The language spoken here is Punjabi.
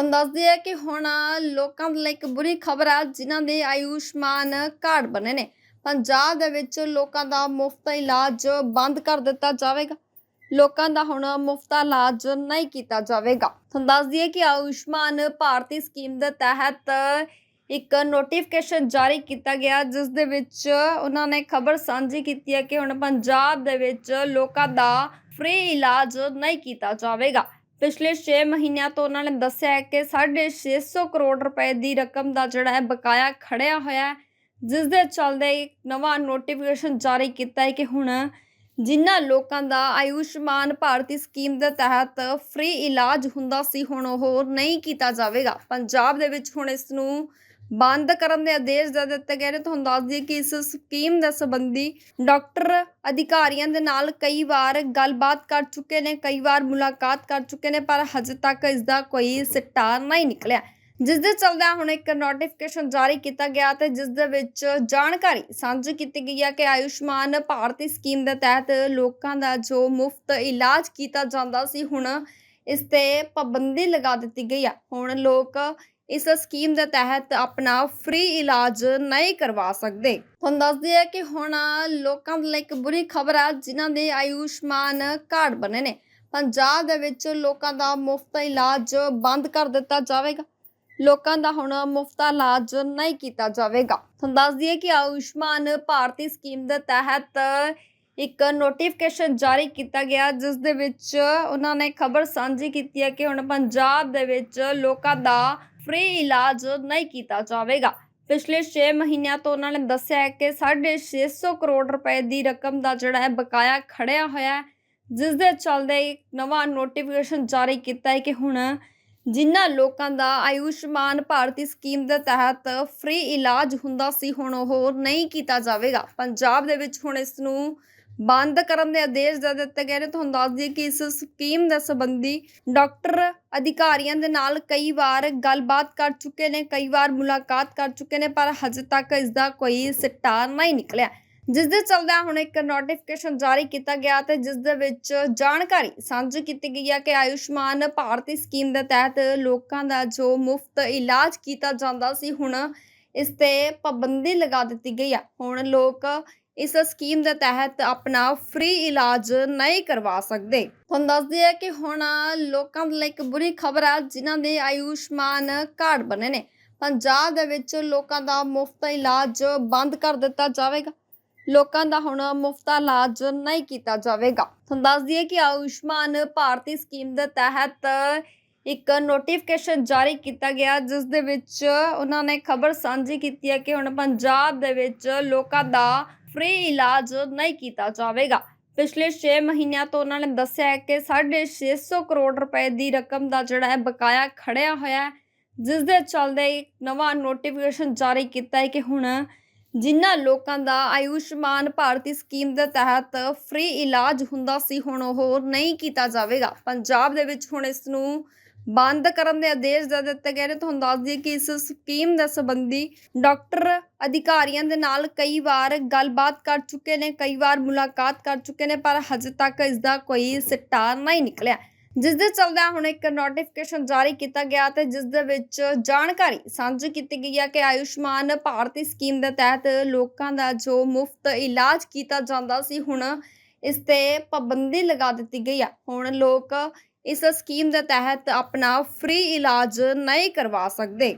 ਤੁਹਾਨੂੰ ਦੱਸਦੀ ਹੈ ਕਿ ਹੁਣ ਲੋਕਾਂ ਦੇ ਲਈ ਇੱਕ ਬੁਰੀ ਖਬਰ ਆ, ਜਿਨ੍ਹਾਂ ਦੇ ਆਯੁਸ਼ਮਾਨ ਕਾਰਡ ਬਣੇ ਨੇ। ਪੰਜਾਬ ਦੇ ਵਿੱਚ ਲੋਕਾਂ ਦਾ ਮੁਫਤ ਇਲਾਜ ਬੰਦ ਕਰ ਦਿੱਤਾ ਜਾਵੇਗਾ। ਲੋਕਾਂ ਦਾ ਹੁਣ ਮੁਫਤ ਇਲਾਜ ਨਹੀਂ ਕੀਤਾ ਜਾਵੇਗਾ। ਤੁਹਾਨੂੰ ਦੱਸਦੀ ਹੈ ਕਿ ਆਯੁਸ਼ਮਾਨ ਭਾਰਤੀ ਸਕੀਮ ਦੇ ਤਹਿਤ ਇੱਕ ਨੋਟੀਫਿਕੇਸ਼ਨ ਜਾਰੀ ਕੀਤਾ ਗਿਆ, ਜਿਸ ਦੇ ਵਿੱਚ ਉਹਨਾਂ ਨੇ ਖਬਰ ਸਾਂਝੀ ਕੀਤੀ ਹੈ ਕਿ ਹੁਣ ਪੰਜਾਬ ਦੇ ਵਿੱਚ ਲੋਕਾਂ ਦਾ ਫ੍ਰੀ ਇਲਾਜ ਨਹੀਂ ਕੀਤਾ ਜਾਵੇਗਾ। ਪਿਛਲੇ 6 ਮਹੀਨਿਆਂ ਤੋਂ ਉਹਨਾਂ ਨੇ ਦੱਸਿਆ ਹੈ ਕਿ 650 ਕਰੋੜ ਰੁਪਏ ਦੀ ਰਕਮ ਦਾ ਜਿਹੜਾ ਹੈ ਬਕਾਇਆ ਖੜਿਆ ਹੋਇਆ ਹੈ, ਜਿਸ ਦੇ ਚੱਲਦੇ ਇੱਕ ਨਵਾਂ ਨੋਟੀਫਿਕੇਸ਼ਨ ਜਾਰੀ ਕੀਤਾ ਹੈ ਕਿ ਹੁਣ ਜਿਨ੍ਹਾਂ ਲੋਕਾਂ ਦਾ ਆਯੁਸ਼ਮਾਨ ਭਾਰਤੀ ਸਕੀਮ ਦੇ ਤਹਿਤ ਫ੍ਰੀ ਇਲਾਜ ਹੁੰਦਾ ਸੀ, ਹੁਣ ਉਹ ਨਹੀਂ ਕੀਤਾ ਜਾਵੇਗਾ। ਪੰਜਾਬ ਦੇ ਵਿੱਚ ਹੁਣ ਇਸ ਨੂੰ ਬੰਦ ਕਰਨ ਦੇ ਆਦੇਸ਼ ਦੇ ਦਿੱਤੇ ਗਏ ਨੇ। ਤੁਹਾਨੂੰ ਦੱਸ ਦਈਏ ਕਿ ਇਸ ਸਕੀਮ ਦੇ ਸੰਬੰਧੀ ਡਾਕਟਰ ਅਧਿਕਾਰੀਆਂ ਦੇ ਨਾਲ ਕਈ ਵਾਰ ਗੱਲਬਾਤ ਕਰ ਚੁੱਕੇ ਨੇ, ਕਈ ਵਾਰ ਮੁਲਾਕਾਤ ਕਰ ਚੁੱਕੇ ਨੇ, ਪਰ ਹਜੇ ਤੱਕ ਇਸ ਦਾ ਕੋਈ ਸਿੱਟਾ ਨਹੀਂ ਨਿਕਲਿਆ। ਜਿਸ ਦੇ ਚੱਲਦਿਆਂ ਹੁਣ ਇੱਕ ਨੋਟੀਫਿਕੇਸ਼ਨ ਜਾਰੀ ਕੀਤਾ ਗਿਆ ਤੇ ਜਿਸ ਦੇ ਵਿੱਚ ਜਾਣਕਾਰੀ ਸਾਂਝੀ ਕੀਤੀ ਗਈ ਹੈ ਕਿ ਆਯੁਸ਼ਮਾਨ ਭਾਰਤੀ ਸਕੀਮ ਦੇ ਤਹਿਤ ਲੋਕਾਂ ਦਾ ਜੋ ਮੁਫਤ ਇਲਾਜ ਕੀਤਾ ਜਾਂਦਾ ਸੀ, ਹੁਣ ਇਸ ਤੇ ਪਾਬੰਦੀ ਲਗਾ ਦਿੱਤੀ ਗਈ ਹੈ ਹੁਣ ਲੋਕ ਇਸ ਸਕੀਮ ਦੇ ਤਹਿਤ ਆਪਣਾ ਫ੍ਰੀ ਇਲਾਜ ਨਹੀਂ ਕਰਵਾ ਸਕਦੇ। ਤੁਹਾਨੂੰ ਦੱਸਦੀ ਹੈ ਕਿ ਹੁਣ ਲੋਕਾਂ ਦੇ ਲਈ ਇੱਕ ਬੁਰੀ ਖਬਰ ਆ, ਜਿਨ੍ਹਾਂ ਦੇ ਆਯੁਸ਼ਮਾਨ ਕਾਰਡ ਬਣੇ ਨੇ। ਪੰਜਾਬ ਦੇ ਵਿੱਚ ਲੋਕਾਂ ਦਾ ਮੁਫਤ ਇਲਾਜ ਬੰਦ ਕਰ ਦਿੱਤਾ ਜਾਵੇਗਾ। ਲੋਕਾਂ ਦਾ ਹੁਣ ਮੁਫਤ ਇਲਾਜ ਨਹੀਂ ਕੀਤਾ ਜਾਵੇਗਾ। ਤੁਹਾਨੂੰ ਦੱਸ ਦਈਏ ਕਿ ਆਯੁਸ਼ਮਾਨ ਭਾਰਤੀ ਸਕੀਮ ਦੇ ਤਹਿਤ ਇੱਕ ਨੋਟੀਫਿਕੇਸ਼ਨ ਜਾਰੀ ਕੀਤਾ ਗਿਆ, ਜਿਸ ਦੇ ਵਿੱਚ ਉਹਨਾਂ ਨੇ ਖਬਰ ਸਾਂਝੀ ਕੀਤੀ ਹੈ ਕਿ ਹੁਣ ਪੰਜਾਬ ਦੇ ਵਿੱਚ ਲੋਕਾਂ ਦਾ ਫ੍ਰੀ ਇਲਾਜ ਨਹੀਂ ਕੀਤਾ ਜਾਵੇਗਾ। ਪਿਛਲੇ 6 ਮਹੀਨਿਆਂ ਤੋਂ ਉਹਨਾਂ ਨੇ ਦੱਸਿਆ ਹੈ ਕਿ 650 ਕਰੋੜ ਰੁਪਏ ਦੀ ਰਕਮ ਦਾ ਜਿਹੜਾ ਹੈ ਬਕਾਇਆ ਖੜਿਆ ਹੋਇਆ ਹੈ, ਜਿਸ ਦੇ ਚੱਲਦੇ ਇੱਕ ਨਵਾਂ ਨੋਟੀਫਿਕੇਸ਼ਨ ਜਾਰੀ ਕੀਤਾ ਹੈ ਕਿ ਹੁਣ ਜਿਨ੍ਹਾਂ ਲੋਕਾਂ ਦਾ ਆਯੁਸ਼ਮਾਨ ਭਾਰਤੀ ਸਕੀਮ ਦੇ ਤਹਿਤ ਫ੍ਰੀ ਇਲਾਜ ਹੁੰਦਾ ਸੀ, ਹੁਣ ਉਹ ਨਹੀਂ ਕੀਤਾ ਜਾਵੇਗਾ। ਪੰਜਾਬ ਦੇ ਵਿੱਚ ਹੁਣ ਇਸ ਨੂੰ ਬੰਦ ਕਰਨ ਦੇ ਆਦੇਸ਼ ਦੇ ਦਿੱਤੇ ਗਏ ਨੇ। ਤੁਹਾਨੂੰ ਦੱਸ ਦਈਏ ਕਿ ਇਸ ਸਕੀਮ ਦੇ ਸੰਬੰਧੀ ਡਾਕਟਰ ਅਧਿਕਾਰੀਆਂ ਦੇ ਨਾਲ ਕਈ ਵਾਰ ਗੱਲਬਾਤ ਕਰ ਚੁੱਕੇ ਨੇ, ਕਈ ਵਾਰ ਮੁਲਾਕਾਤ ਕਰ ਚੁੱਕੇ ਨੇ, ਪਰ ਹਜੇ ਤੱਕ ਇਸ ਦਾ ਕੋਈ ਸਿੱਟਾ ਨਹੀਂ ਨਿਕਲਿਆ। ਜਿਸ ਦੇ ਚੱਲਦਿਆਂ ਹੁਣ ਇੱਕ ਨੋਟੀਫਿਕੇਸ਼ਨ ਜਾਰੀ ਕੀਤਾ ਗਿਆ ਤੇ ਜਿਸ ਦੇ ਵਿੱਚ ਜਾਣਕਾਰੀ ਸਾਂਝੀ ਕੀਤੀ ਗਈ ਹੈ ਕਿ ਆਯੁਸ਼ਮਾਨ ਭਾਰਤੀ ਸਕੀਮ ਦੇ ਤਹਿਤ ਲੋਕਾਂ ਦਾ ਜੋ ਮੁਫਤ ਇਲਾਜ ਕੀਤਾ ਜਾਂਦਾ ਸੀ, ਹੁਣ ਇਸ ਤੇ ਪਾਬੰਦੀ ਲਗਾ ਦਿੱਤੀ ਗਈ ਹੈ। ਹੁਣ ਲੋਕ ਇਸ ਸਕੀਮ ਦੇ ਤਹਿਤ ਆਪਣਾ ਫ੍ਰੀ ਇਲਾਜ ਨਹੀਂ ਕਰਵਾ ਸਕਦੇ। ਤੁਹਾਨੂੰ ਦੱਸਦੀ ਹੈ ਕਿ ਹੁਣ ਲੋਕਾਂ ਦੇ ਲਈ ਇੱਕ ਬੁਰੀ ਖਬਰ ਆ, ਜਿਨ੍ਹਾਂ ਦੇ ਆਯੁਸ਼ਮਾਨ ਕਾਰਡ ਬਣੇ ਨੇ। ਪੰਜਾਬ ਦੇ ਵਿੱਚ ਲੋਕਾਂ ਦਾ ਮੁਫਤ ਇਲਾਜ ਬੰਦ ਕਰ ਦਿੱਤਾ ਜਾਵੇਗਾ। ਲੋਕਾਂ ਦਾ ਹੁਣ ਮੁਫਤ ਇਲਾਜ ਨਹੀਂ ਕੀਤਾ ਜਾਵੇਗਾ। ਤੁਹਾਨੂੰ ਦੱਸ ਦਈਏ ਕਿ ਆਯੁਸ਼ਮਾਨ ਭਾਰਤੀ ਸਕੀਮ ਦੇ ਤਹਿਤ ਇੱਕ ਨੋਟੀਫਿਕੇਸ਼ਨ ਜਾਰੀ ਕੀਤਾ ਗਿਆ, ਜਿਸ ਦੇ ਵਿੱਚ ਉਹਨਾਂ ਨੇ ਖਬਰ ਸਾਂਝੀ ਕੀਤੀ ਹੈ ਕਿ ਹੁਣ ਪੰਜਾਬ ਦੇ ਵਿੱਚ ਲੋਕਾਂ ਦਾ ਫ੍ਰੀ ਇਲਾਜ ਨਹੀਂ ਕੀਤਾ ਜਾਵੇਗਾ। ਪਿਛਲੇ 6 ਮਹੀਨਿਆਂ ਤੋਂ ਉਹਨਾਂ ਨੇ ਦੱਸਿਆ ਹੈ ਕਿ 650 ਕਰੋੜ ਰੁਪਏ ਦੀ ਰਕਮ ਦਾ ਜਿਹੜਾ ਹੈ ਬਕਾਇਆ ਖੜਿਆ ਹੋਇਆ ਹੈ, ਜਿਸ ਦੇ ਚੱਲਦੇ ਨਵਾਂ ਨੋਟੀਫਿਕੇਸ਼ਨ ਜਾਰੀ ਕੀਤਾ ਹੈ ਕਿ ਹੁਣ ਜਿਨ੍ਹਾਂ ਲੋਕਾਂ ਦਾ ਆਯੁਸ਼ਮਾਨ ਭਾਰਤੀ ਸਕੀਮ ਦੇ ਤਹਿਤ ਫ੍ਰੀ ਇਲਾਜ ਹੁੰਦਾ ਸੀ, ਹੁਣ ਉਹ ਨਹੀਂ ਕੀਤਾ ਜਾਵੇਗਾ। ਪੰਜਾਬ ਦੇ ਵਿੱਚ ਹੁਣ ਇਸ ਨੂੰ ਬੰਦ ਕਰਨ ਦੇ ਆਦੇਸ਼ ਦੇ ਦਿੱਤੇ ਗਏ ਨੇ। ਤੁਹਾਨੂੰ ਦੱਸ ਦਈਏ ਕਿ ਇਸ ਸਕੀਮ ਦੇ ਸੰਬੰਧੀ ਡਾਕਟਰ ਅਧਿਕਾਰੀਆਂ ਦੇ ਨਾਲ ਕਈ ਵਾਰ ਗੱਲਬਾਤ ਕਰ ਚੁੱਕੇ ਨੇ, ਕਈ ਵਾਰ ਮੁਲਾਕਾਤ ਕਰ ਚੁੱਕੇ ਨੇ, ਪਰ ਹਜੇ ਤੱਕ ਇਸ ਦਾ ਕੋਈ ਸਿੱਟਾ ਨਹੀਂ ਨਿਕਲਿਆ। ਜਿਸ ਦੇ ਚੱਲਦਿਆਂ ਹੁਣ ਇੱਕ ਨੋਟੀਫਿਕੇਸ਼ਨ ਜਾਰੀ ਕੀਤਾ ਗਿਆ ਤੇ ਜਿਸ ਦੇ ਵਿੱਚ ਜਾਣਕਾਰੀ ਸਾਂਝੀ ਕੀਤੀ ਗਈ ਹੈ ਕਿ ਆਯੁਸ਼ਮਾਨ ਭਾਰਤੀ ਸਕੀਮ ਦੇ ਤਹਿਤ ਲੋਕਾਂ ਦਾ ਜੋ ਮੁਫਤ ਇਲਾਜ ਕੀਤਾ ਜਾਂਦਾ ਸੀ, ਹੁਣ ਇਸ ਤੇ ਪਾਬੰਦੀ ਲਗਾ ਦਿੱਤੀ ਗਈ ਹੈ। ਹੁਣ ਲੋਕ ਇਸ ਸਕੀਮ ਦੇ ਤਹਿਤ ਆਪਣਾ ਫ੍ਰੀ ਇਲਾਜ ਨਹੀਂ ਕਰਵਾ ਸਕਦੇ।